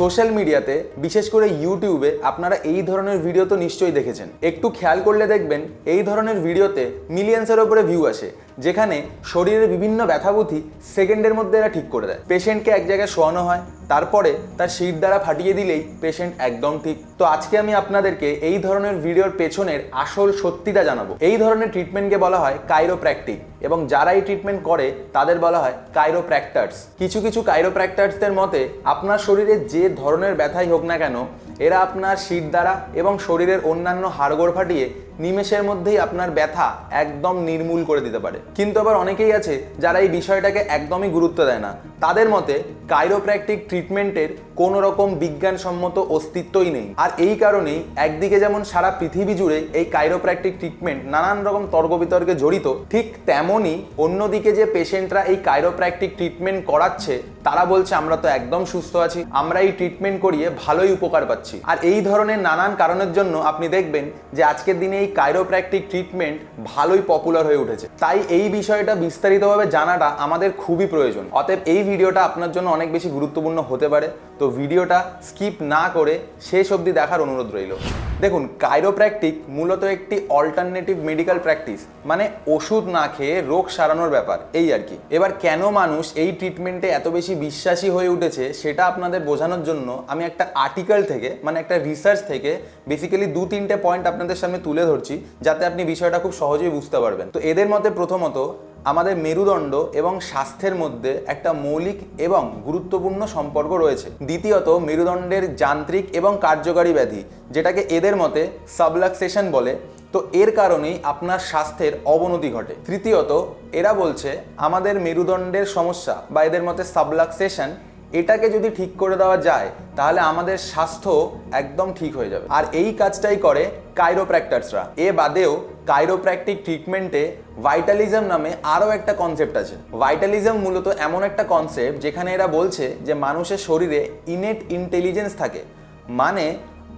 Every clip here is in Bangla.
সোশ্যাল মিডিয়াতে, বিশেষ করে ইউটিউবে, আপনারা এই ধরনের ভিডিও তো নিশ্চয়ই দেখেছেন। একটু খেয়াল করলে দেখবেন, এই ধরনের ভিডিওতে মিলিয়ন্সের ওপরে ভিউ আসে। যেখানে শরীরের বিভিন্ন ব্যথাবুথি সেকেন্ডের মধ্যে এরা ঠিক করে দেয়। পেশেন্টকে এক জায়গায় শোয়ানো হয়, তারপরে তার সিট দ্বারা ফাটিয়ে দিলেই পেশেন্ট একদম ঠিক। তো আজকে আমি আপনাদেরকে এই ধরনের ভিডিওর পেছনের আসল সত্যিটা জানাব। এই ধরনের ট্রিটমেন্টকে বলা হয় কাইরোপ্র্যাকটিক এবং যারা এই ট্রিটমেন্ট করে, তাদের বলা হয় কাইরোপ্র্যাক্টার্স কিছু কিছু কাইরোপ্র্যাক্টার্সদের মতে, আপনার শরীরে যে ধরনের ব্যথাই হোক না কেন, এরা আপনার শীত দ্বারা এবং শরীরের অন্যান্য হাড়গোড় ফাটিয়ে নিমেষের মধ্যেই আপনার ব্যথা একদম নির্মূল করে দিতে পারে। কিন্তু আবার অনেকেই আছে যারা এই বিষয়টাকে একদমই গুরুত্ব দেয় না। তাদের মতে কাইরোপ্র্যাকটিক ট্রিটমেন্টের কোনো রকম বিজ্ঞানসম্মত অস্তিত্বই নেই। আর এই কারণেই একদিকে যেমন সারা পৃথিবী জুড়ে এই কাইরোপ্র্যাকটিক ট্রিটমেন্ট নানান রকম তর্ক বিতর্কে জড়িত, ঠিক তেমনই অন্যদিকে যে পেশেন্টরা এই কাইরোপ্র্যাকটিক ট্রিটমেন্ট করাচ্ছে, তারা বলছে, আমরা তো একদম সুস্থ আছি। আমরা এই ট্রিটমেন্ট করিয়ে ভালোই উপকার পাচ্ছি। আর এই ধরনের নানান কারণের জন্য আপনি দেখবেন যে আজকের দিনে এই কাইরোপ্র্যাকটিক ট্রিটমেন্ট ভালোই পপুলার হয়ে উঠেছে। তাই এই বিষয়টা বিস্তারিতভাবে জানাটা আমাদের খুবই প্রয়োজন। অতএব এই ভিডিওটা আপনার জন্য অনেক বেশি গুরুত্বপূর্ণ হতে পারে। তো ভিডিওটা স্কিপ না করে শেষ অবধি দেখার অনুরোধ রইল। দেখুন কাইরোপ্র্যাকটিক মূলত একটি অল্টারনেটিভ মেডিকেল প্র্যাকটিস মানে ওষুধ না খেয়ে রোগ সারানোর ব্যাপার, এই আর কি। এবার কেন মানুষ এই ট্রিটমেন্টে এত বেশি বিশ্বাসী হয়ে উঠেছে সেটা আপনাদের বোঝানোর জন্য আমি একটা আর্টিকেল থেকে মানে একটা রিসার্চ থেকে বেসিক্যালি দু তিনটে পয়েন্ট আপনাদের সামনে তুলে ধরছি যাতে আপনি বিষয়টা খুব সহজেই বুঝতে পারবেন। তো এদের মতে প্রথমত আমাদের মেরুদণ্ড এবং স্বাস্থ্যের মধ্যে একটা মৌলিক এবং গুরুত্বপূর্ণ সম্পর্ক রয়েছে। দ্বিতীয়ত, মেরুদণ্ডের যান্ত্রিক এবং কার্যকারী ব্যাধি, যেটাকে এদের মতে সাবলাক্সেশন বলে। তো এর কারণেই আপনার স্বাস্থ্যের অবনতি ঘটে। তৃতীয়ত, এরা বলছে আমাদের মেরুদণ্ডের সমস্যা বা এদের মতে সাবলাক্সেশন, এটাকে যদি ঠিক করে দেওয়া যায়, তাহলে আমাদের স্বাস্থ্য একদম ঠিক হয়ে যাবে। আর এই কাজটাই করে কাইরোপ্র্যাক্টার্সরা এ বাদেও কাইরোপ্র্যাকটিক ট্রিটমেন্টে ভাইটালিজম নামে আরও একটা কনসেপ্ট আছে। ভাইটালিজম মূলত এমন একটা কনসেপ্ট যেখানে এরা বলছে যে মানুষের শরীরে ইনেট ইন্টেলিজেন্স থাকে। মানে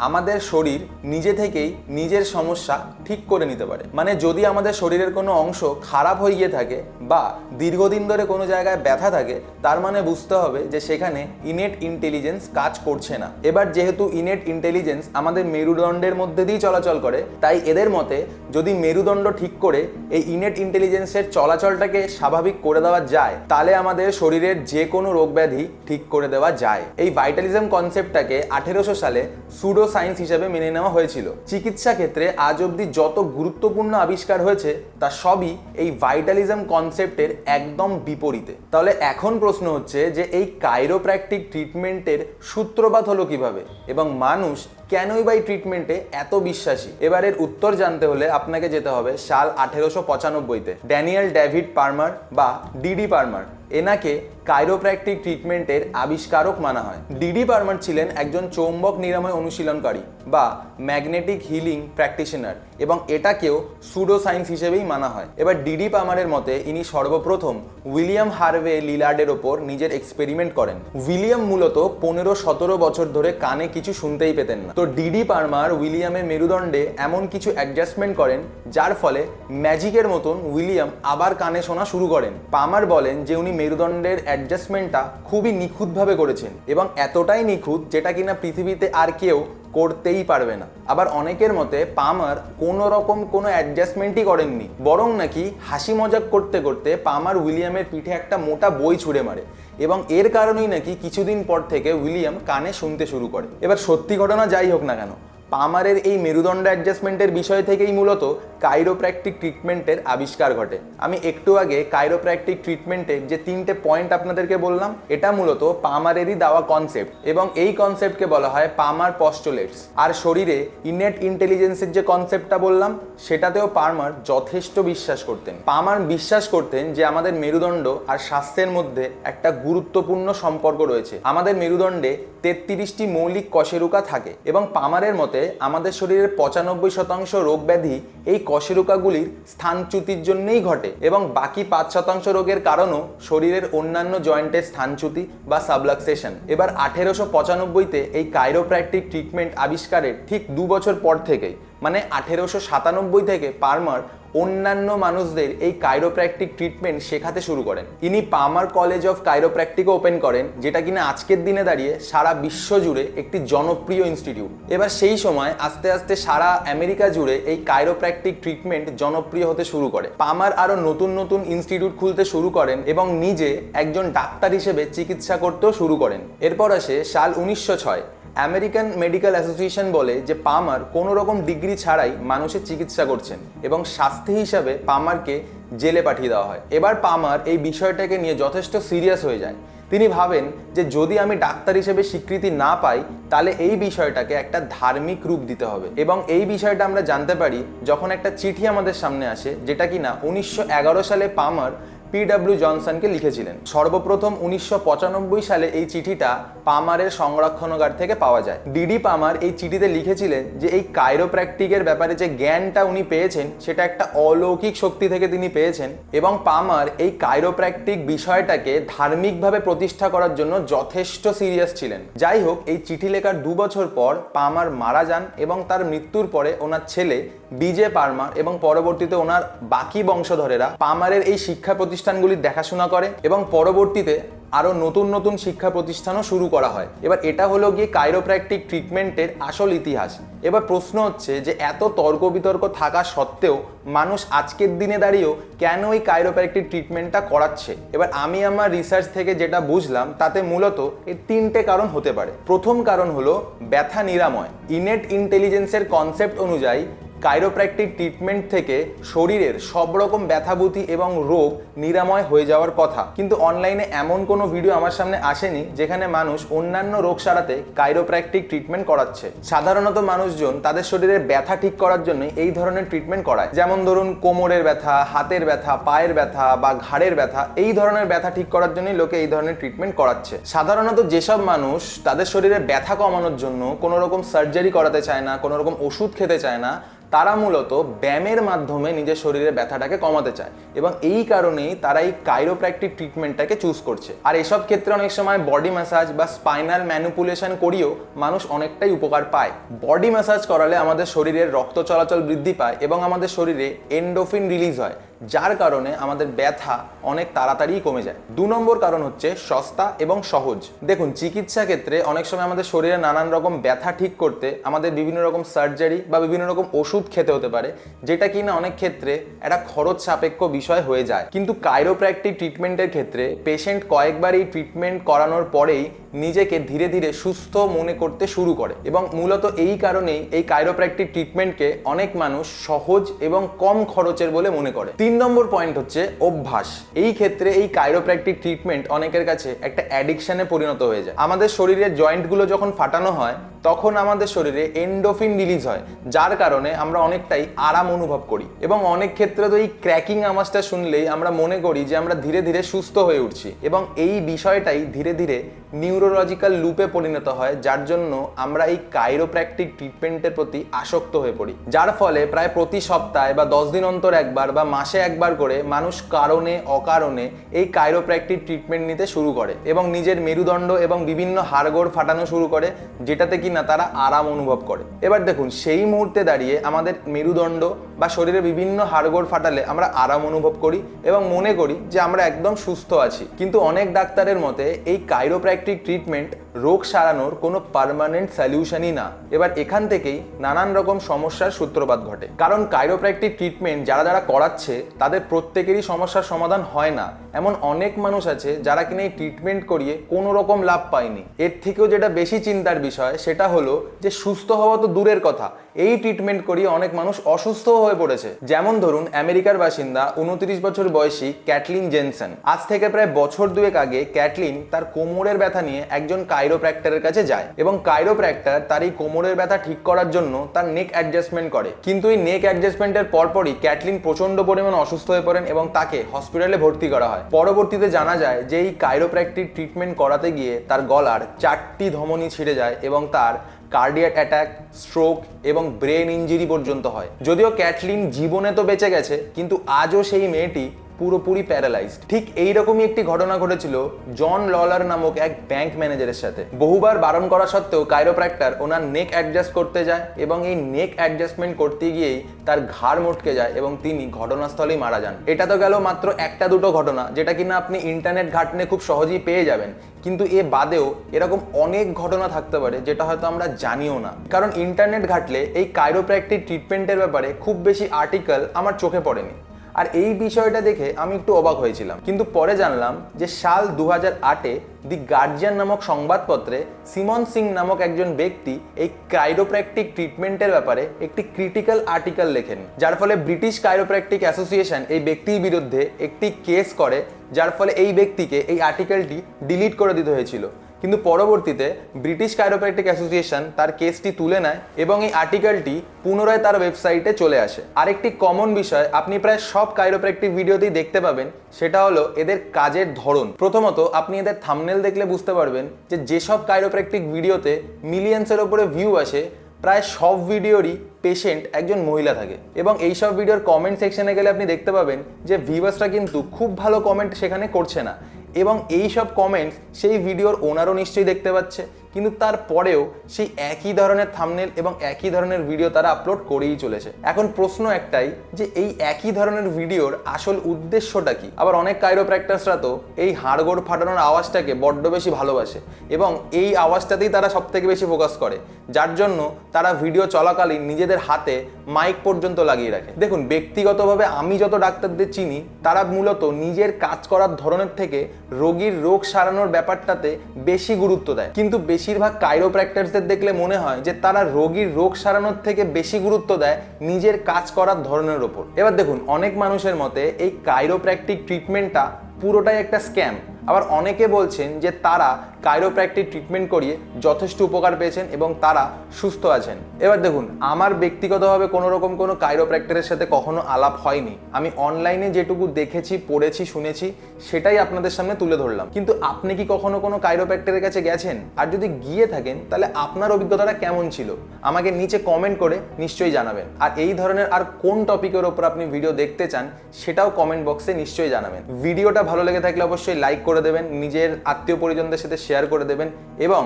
আমাদের শরীর নিজে থেকেই নিজের সমস্যা ঠিক করে নিতে পারে। মানে যদি আমাদের শরীরের কোনো অংশ খারাপ হয়ে গিয়ে থাকে বা দীর্ঘদিন ধরে কোনো জায়গায় ব্যথা থাকে, তার মানে বুঝতে হবে যে সেখানে ইনেট ইন্টেলিজেন্স কাজ করছে না। এবার যেহেতু ইনেট ইন্টেলিজেন্স আমাদের মেরুদণ্ডের মধ্যে দিয়েই চলাচল করে, তাই এদের মতে যদি মেরুদণ্ড ঠিক করে এই ইনেট ইন্টেলিজেন্সের চলাচলটাকে স্বাভাবিক করে দেওয়া যায়, তাহলে আমাদের শরীরের যে কোনো রোগ ব্যাধি ঠিক করে দেওয়া যায়। এই ভাইটালিজম কনসেপ্টটাকে আঠেরোশো সালে সুডো সায়েন্স হিসেবে মেনে নেওয়া হয়েছিল। চিকিৎসা ক্ষেত্রে আজ অবধি যত গুরুত্বপূর্ণ আবিষ্কার হয়েছে, তা সবই এই ভাইটালিজম কনসেপ্টের একদম বিপরীতে। তাহলে এখন প্রশ্ন হচ্ছে যে এই কাইরোপ্র্যাকটিক ট্রিটমেন্টের সূত্রপাত হলো কীভাবে? এবং মানুষ কেনই বা এই ট্রিটমেন্টে এত বিশ্বাসী? এবারের উত্তর জানতে হলে আপনাকে যেতে হবে সাল আঠেরোশো পঁচানব্বইতে। ড্যানিয়েল ডেভিড পার্মার বা ডিডি পার্মার। এনাকে কাইরোপ্র্যাকটিক ট্রিটমেন্টের আবিষ্কারক মানা হয়। ডিডি পারমার ছিলেন একজন চৌম্বক নিরাময় অনুশীলনকারী বা ম্যাগনেটিক হিলিং প্র্যাকটিশনার এবং এটাকেও সুডো সায়েন্স হিসেবেই মানা হয়। এবার ডিডি পামারের মতে ইনি সর্বপ্রথম উইলিয়াম হারভে লিলার্ডের ওপর নিজের এক্সপেরিমেন্ট করেন। উইলিয়াম মূলত পনেরো সতেরো বছর ধরে কানে কিছু শুনতেই পেতেন না। তো ডিডি পারমার উইলিয়ামের মেরুদণ্ডে এমন কিছু অ্যাডজাস্টমেন্ট করেন, যার ফলে ম্যাজিকের মতন উইলিয়াম আবার কানে শোনা শুরু করেন। পামার বলেন যে উনি মেরুদণ্ডের অ্যাডজাস্টমেন্টটা খুবই নিখুঁতভাবে করেছেন এবং এতটাই নিখুঁত যেটা কিনা পৃথিবীতে আর কেউ করতেই পারবে না। আবার অনেকের মতে পামার কোনো রকম কোনো অ্যাডজাস্টমেন্টই করেননি, বরং নাকি হাসি মজাক করতে করতে পামার উইলিয়ামের পিঠে একটা মোটা বই ছুঁড়ে মারে এবং এর কারণেই নাকি কিছুদিন পর থেকে উইলিয়াম কানে শুনতে শুরু করে। এবার সত্যি ঘটনা যাই হোক না কেন পামারের এই মেরুদণ্ড অ্যাডজাস্টমেন্টের বিষয় থেকেই মূলত কাইরোপ্র্যাকটিক ট্রিটমেন্টের আবিষ্কার ঘটে। আমি একটু আগে কাইরোপ্র্যাকটিক ট্রিটমেন্টের যে তিনটে পয়েন্ট আপনাদেরকে বললাম, এটা মূলত পামারেরই দেওয়া কনসেপ্ট এবং এই কনসেপ্টকে বলা হয় পামার পস্টোলেটস আর শরীরে ইনেট ইন্টেলিজেন্সের যে কনসেপ্টটা বললাম, সেটাতেও পামার যথেষ্ট বিশ্বাস করতেন। পামার বিশ্বাস করতেন যে আমাদের মেরুদণ্ড আর স্বাস্থ্যের মধ্যে একটা গুরুত্বপূর্ণ সম্পর্ক রয়েছে। আমাদের মেরুদণ্ডে তেত্রিশটি মৌলিক কশেরুকা থাকে এবং পামারের মতে আমাদের শরীরের পঁচানব্বই শতাংশ রোগ ব্যাধি এই কশেরুকাগুলির স্থানচ্যুতির জন্যেই ঘটে এবং বাকি পাঁচ শতাংশ রোগের কারণও শরীরের অন্যান্য জয়েন্টের স্থানচ্যুতি বা সাবলাক্সেশন। এবার আঠেরোশো পঁচানব্বইতে এই কাইরোপ্র্যাকটিক ট্রিটমেন্ট আবিষ্কারের ঠিক দু বছর পর থেকেই মানে আঠেরোশো সাতানব্বই থেকে পার্মার অন্যান্য মানুষদের এই কাইরোপ্র্যাকটিক ট্রিটমেন্ট শেখাতে শুরু করেন। ইনি পামার কলেজ অফ কাইরোপ্র্যাকটিকও ওপেন করেন, যেটা কিনা আজকের দিনে দাঁড়িয়ে সারা বিশ্ব জুড়ে একটি জনপ্রিয় ইনস্টিটিউট এবার সেই সময় আস্তে আস্তে সারা আমেরিকা জুড়ে এই কাইরোপ্র্যাকটিক ট্রিটমেন্ট জনপ্রিয় হতে শুরু করে। পামার আরও নতুন নতুন ইনস্টিটিউট খুলতে শুরু করেন এবং নিজে একজন ডাক্তার হিসেবে চিকিৎসা করতেও শুরু করেন। এরপর আসে সাল উনিশশো ছয়। আমেরিকান মেডিকেল অ্যাসোসিয়েশন বলে যে পামার কোনো রকম ডিগ্রি ছাড়াই মানুষের চিকিৎসা করছেন এবং শাস্তি হিসাবে পামারকে জেলে পাঠিয়ে দেওয়া হয়। এবার পামার এই বিষয়টাকে নিয়ে যথেষ্ট সিরিয়াস হয়ে যায়। তিনি ভাবেন যে যদি আমি ডাক্তার হিসেবে স্বীকৃতি না পাই, তাহলে এই বিষয়টাকে একটা ধার্মিক রূপ দিতে হবে। এবং এই বিষয়টা আমরা জানতে পারি যখন একটা চিঠি আমাদের সামনে আসে, যেটা কিনা উনিশশো এগারো সালে পামার পিডব্লিউ জনসনকে লিখেছিলেন। সর্বপ্রথম উনিশশো পঁচানব্বই সালে এই চিঠিটা পামারের সংরক্ষণাগার থেকে পাওয়া যায়। ডিডি পামার এই চিঠিতে লিখেছিলেন যে এই কাইরোপ্র্যাকটিকের ব্যাপারে যে জ্ঞানটা উনি পেয়েছেন, সেটা একটা অলৌকিক শক্তি থেকে তিনি পেয়েছেন এবং পামার এই কাইরোপ্র্যাকটিক বিষয়টাকে ধার্মিকভাবে প্রতিষ্ঠা করার জন্য যথেষ্ট সিরিয়াস ছিলেন। যাই হোক, এই চিঠি লেখার দু বছর পর পামার মারা যান এবং তার মৃত্যুর পরে ওনার ছেলে বিজে পার্মার এবং পরবর্তীতে ওনার বাকি বংশধরেরা পামারের এই শিক্ষা প্রতিষ্ঠানগুলির দেখাশোনা করে এবং পরবর্তীতে আরও নতুন নতুন শিক্ষা প্রতিষ্ঠানও শুরু করা হয়। এবার এটা হলো গিয়ে কাইরোপ্র্যাকটিক ট্রিটমেন্টের আসল ইতিহাস। এবার প্রশ্ন হচ্ছে যে এত তর্ক বিতর্ক থাকা সত্ত্বেও মানুষ আজকের দিনে দাঁড়িয়েও কেন এই কাইরোপ্র্যাকটিক ট্রিটমেন্টটা করাচ্ছে? এবার আমি আমার রিসার্চ থেকে যেটা বুঝলাম, তাতে মূলত এই তিনটে কারণ হতে পারে। প্রথম কারণ হলো ব্যথা নিরাময়। ইনেট ইন্টেলিজেন্সের কনসেপ্ট অনুযায়ী কাইরোপ্র্যাকটিক ট্রিটমেন্ট থেকে শরীরের সব রকম ব্যথাভূতি এবং রোগ নিরাময় হয়ে যাওয়ার কথা। কিন্তু অনলাইনে এমন কোনো ভিডিও আমার সামনে আসেনি যেখানে মানুষ অন্যান্য রোগ সারাতে কাইরোপ্র্যাকটিক ট্রিটমেন্ট করাচ্ছে। সাধারণত মানুষজন তাদের শরীরের ব্যথা ঠিক করার জন্য এই ধরনের ট্রিটমেন্ট করায়। যেমন ধরুন, কোমরের ব্যথা, হাতের ব্যথা, পায়ের ব্যথা বা ঘাড়ের ব্যথা, এই ধরনের ব্যথা ঠিক করার জন্যই লোকে এই ধরনের ট্রিটমেন্ট করাচ্ছে। সাধারণত যেসব মানুষ তাদের শরীরে ব্যথা কমানোর জন্য কোনো রকম সার্জারি করাতে চায় না, কোনো রকম ওষুধ খেতে চায় না তারা মূলত ব্যায়ামের মাধ্যমে নিজের শরীরের ব্যথাটাকে কমাতে চায় এবং এই কারণেই তারা এই কাইরোপ্র্যাকটিক ট্রিটমেন্টটাকে চুজ করছে। আর এসব ক্ষেত্রে অনেক সময় বডি ম্যাসাজ বা স্পাইনাল ম্যানুপুলেশন করিয়েও মানুষ অনেকটাই উপকার পায়। বডি ম্যাসাজ করালে আমাদের শরীরের রক্ত চলাচল বৃদ্ধি পায় এবং আমাদের শরীরে এন্ডোফিন রিলিজ হয়। যার কারণে আমাদের ব্যথা অনেক তাড়াতাড়ি কমে যায়। দু নম্বর কারণ হচ্ছে সস্তা এবং সহজ। দেখুন, চিকিৎসা ক্ষেত্রে অনেক সময় আমাদের শরীরে নানান রকম ব্যথা ঠিক করতে আমাদের বিভিন্ন রকম সার্জারি বা বিভিন্ন রকম ওষুধ খেতে হতে পারে, যেটা কিনা অনেক ক্ষেত্রে একটা খরচ সাপেক্ষ বিষয় হয়ে যায়। কিন্তু কাইরোপ্র্যাকটিক ট্রিটমেন্টের ক্ষেত্রে পেশেন্ট কয়েকবার এই ট্রিটমেন্ট করানোর পরেই নিজেকে ধীরে ধীরে সুস্থ মনে করতে শুরু করে এবং মূলত এই কারণেই এই কাইরোপ্র্যাকটিক ট্রিটমেন্টকে অনেক মানুষ সহজ এবং কম খরচের বলে মনে করে। তিন নম্বর পয়েন্ট হচ্ছে অভ্যাস। এই ক্ষেত্রে এই কাইরোপ্র্যাকটিক ট্রিটমেন্ট অনেকের কাছে একটা অ্যাডিকশানে পরিণত হয়ে যায়। আমাদের শরীরের জয়েন্টগুলো যখন ফাটানো হয়, তখন আমাদের শরীরে এন্ডোফিন রিলিজ হয়, যার কারণে আমরা অনেকটাই আরাম অনুভব করি। এবং অনেক ক্ষেত্রে তো এই ক্র্যাকিং আওয়াজটা শুনলেই আমরা মনে করি যে আমরা ধীরে ধীরে সুস্থ হয়ে উঠছি। এবং এই বিষয়টাই ধীরে ধীরে নিউরোলজিক্যাল লুপে পরিণত হয়, যার জন্য আমরা এই কাইরোপ্র্যাকটিক ট্রিটমেন্টের প্রতি আসক্ত হয়ে পড়ি। যার ফলে প্রায় প্রতি সপ্তাহে বা দশ দিন অন্তর একবার বা মাসে একবার করে মানুষ কারণে, অকারণে এই কাইরোপ্র্যাকটিক ট্রিটমেন্ট নিতে শুরু করে এবং নিজের মেরুদণ্ড এবং বিভিন্ন হাড়গোড় ফাটানো শুরু করে, যেটাতে কিনা তারা আরাম অনুভব করে। এবার দেখুন, সেই মুহূর্তে দাঁড়িয়ে আমাদের মেরুদণ্ড বা শরীরে বিভিন্ন হাড়গোড় ফাটালে আমরা আরাম অনুভব করি এবং মনে করি যে আমরা একদম সুস্থ আছি। কিন্তু অনেক ডাক্তারের মতে এই কাইরোপ্র্যাকটিক ট্রিটমেন্ট রোগ সারানোর কোনো পার্মানেন্ট সলিউশনই না। এবার এখান থেকেই নানান রকম সমস্যার সূত্রপাত ঘটে। কারণ কাইরোপ্র্যাকটিক ট্রিটমেন্ট যারা যারা করাচ্ছে, তাদের প্রত্যেকেরই সমস্যার সমাধান হয় না। এমন অনেক মানুষ আছে যারা কিনা এই ট্রিটমেন্ট করিয়ে কোনো রকম লাভ পায়নি। এর থেকেও যেটা বেশি চিন্তার বিষয়, সেটা হলো যে সুস্থ হওয়া তো দূরের কথা। এই ট্রিটমেন্ট করিয়ে অনেক মানুষ অসুস্থ হয়ে পড়েছে। যেমন ধরুন, আমেরিকার বাসিন্দা উনত্রিশ বছর বয়সী ক্যাটলিন জেনসন। আজ থেকে প্রায় বছর দুয়েক আগে ক্যাটলিন তার কোমরের ব্যথা নিয়ে একজন কাইরোপ্র্যাক্টরের কাছে যায় এবং কাইরোপ্র্যাক্টর তার এই কোমরের ব্যথা ঠিক করার জন্য তার নেক অ্যাডজাস্টমেন্ট করে। কিন্তু এই নেক অ্যাডজাস্টমেন্টের পরপরই ক্যাটলিন প্রচণ্ড পরিমাণ অসুস্থ হয়ে পড়েন এবং তাকে হসপিটালে ভর্তি করা হয়। পরবর্তীতে জানা যায় যে এই কাইরোপ্র্যাকটিক ট্রিটমেন্ট করাতে গিয়ে তার গলার চারটি ধমনী ছিঁড়ে যায় এবং তার কার্ডিয়াক অ্যাট্যাক স্ট্রোক এবং ব্রেন ইঞ্জুরি পর্যন্ত হয়। যদিও ক্যাটলিন জীবনে তো বেঁচে গেছে, কিন্তু আজও সেই মেয়েটি পুরোপুরি প্যারালাইজড ঠিক এইরকমই একটি ঘটনা ঘটেছিল জন ললার নামক এক ব্যাংক ম্যানেজারের সাথে। বহুবার বারণ করা সত্ত্বেও কাইরোপ্র্যাক্টর ওনার নেক অ্যাডজাস্ট করতে যায় এবং এই নেক অ্যাডজাস্টমেন্ট করতে গিয়েই তার ঘাড় মটকে যায় এবং তিনি ঘটনাস্থলেই মারা যান। এটা তো গেল মাত্র একটা দুটো ঘটনা, যেটা কিনা আপনি ইন্টারনেট ঘাটলে খুব সহজেই পেয়ে যাবেন। কিন্তু এ বাদেও এরকম অনেক ঘটনা থাকতে পারে যেটা হয়তো আমরা জানিও না। কারণ ইন্টারনেট ঘাটলে এই কাইরোপ্র্যাকটিক ট্রিটমেন্টের ব্যাপারে খুব বেশি আর্টিকেল আমার চোখে পড়েনি। আর এই বিষয়টা দেখে আমি একটু অবাক হয়েছিলাম। কিন্তু পরে জানলাম যে সাল দু হাজার আটে দি গার্জিয়ান নামক সংবাদপত্রে সিমন সিং নামক একজন ব্যক্তি এই কাইরোপ্র্যাকটিক ট্রিটমেন্টের ব্যাপারে একটি ক্রিটিক্যাল আর্টিকেল লেখেন। যার ফলে ব্রিটিশ কাইরোপ্র্যাকটিক অ্যাসোসিয়েশন এই ব্যক্তির বিরুদ্ধে একটি কেস করে, যার ফলে এই ব্যক্তিকে এই আর্টিকেলটি ডিলিট করে দিতে হয়েছিল। কিন্তু পরবর্তীতে ব্রিটিশ কাইরোপ্র্যাকটিক অ্যাসোসিয়েশন তার কেসটি তুলে নেয় এবং এই আর্টিকেলটি পুনরায় তার ওয়েবসাইটে চলে আসে। আরেকটি কমন বিষয়, আপনি প্রায় সব কাইরোপ্র্যাকটিক ভিডিওতেই দেখতে পাবেন, সেটা হলো এদের কাজের ধরন। প্রথমত, আপনি এদের থামনেল দেখলে বুঝতে পারবেন যে যেসব কাইরোপ্র্যাকটিক ভিডিওতে মিলিয়ন্সের ওপরে ভিউ আসে, প্রায় সব ভিডিওরই পেশেন্ট একজন মহিলা থাকে। এবং এই সব ভিডিওর কমেন্ট সেকশনে গেলে আপনি দেখতে পাবেন যে ভিউয়ার্সরা কিন্তু খুব ভালো কমেন্ট সেখানে করছে না। এবং এই সব কমেন্টস সেই ভিডিওর ওনারও নিশ্চয়ই দেখতে পাচ্ছে। কিন্তু তারপরেও সেই একই ধরনের থামনেল এবং একই ধরনের ভিডিও তারা আপলোড করেই চলেছে। এখন প্রশ্ন একটাই যে এই একই ধরনের ভিডিওর আসল উদ্দেশ্যটা কি? আবার অনেক কাইরোপ্র্যাক্টার্সরা তো এই হাড়গোড় ফাটানোর আওয়াজটাকে বড্ড বেশি ভালোবাসে এবং এই আওয়াজটাতেই তারা সব থেকে বেশি ফোকাস করে। যার জন্য তারা ভিডিও চলাকালীন নিজেদের হাতে মাইক পর্যন্ত লাগিয়ে রাখে। দেখুন, ব্যক্তিগতভাবে আমি যত ডাক্তারদের চিনি, তারা মূলত নিজের কাজ করার ধরনের থেকে রোগীর রোগ সারানোর ব্যাপারটাতে বেশি গুরুত্ব দেয়। কিন্তু বেশিরভাগ কাইরোপ্র্যাক্টার্সদের দেখলে মনে হয় যে তারা রোগীর রোগ সারানোর থেকে বেশি গুরুত্ব দেয় নিজের কাজ করার ধরনের ওপর। এবার দেখুন, অনেক মানুষের মতে এই কাইরোপ্র্যাকটিক ট্রিটমেন্টটা পুরোটাই একটা স্ক্যাম আবার অনেকে বলছেন যে তারা কাইরোপ্র্যাকটিক ট্রিটমেন্ট করিয়ে যথেষ্ট উপকার পেয়েছেন এবং তারা সুস্থ আছেন। এবার দেখুন, আমার ব্যক্তিগতভাবে কোনো রকম কোনো কাইরোপ্র্যাক্টরের সাথে কখনো আলাপ হয়নি। আমি অনলাইনে যেটুকু দেখেছি, পড়েছি, শুনেছি, সেটাই আপনাদের সামনে তুলে ধরলাম। কিন্তু আপনি কি কখনো কোনো কাইরোপ্র্যাক্টরের কাছে গেছেন? আর যদি গিয়ে থাকেন, তাহলে আপনার অভিজ্ঞতাটা কেমন ছিল? আমাকে নিচে কমেন্ট করে নিশ্চয়ই জানাবেন। আর এই ধরনের আর কোন টপিকের ওপর আপনি ভিডিও দেখতে চান, সেটাও কমেন্ট বক্সে নিশ্চয়ই জানাবেন। ভিডিওটা ভালো লেগে থাকলে অবশ্যই লাইক করে দেবেন। নিজের আত্মীয় পরিজনদের সাথে শেয়ার করে দেবেন এবং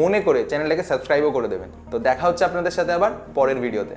মনে করে চ্যানেলটাকে সাবস্ক্রাইবও করে দেবেন। তো দেখা হচ্ছে আপনাদের সাথে আবার পরের ভিডিওতে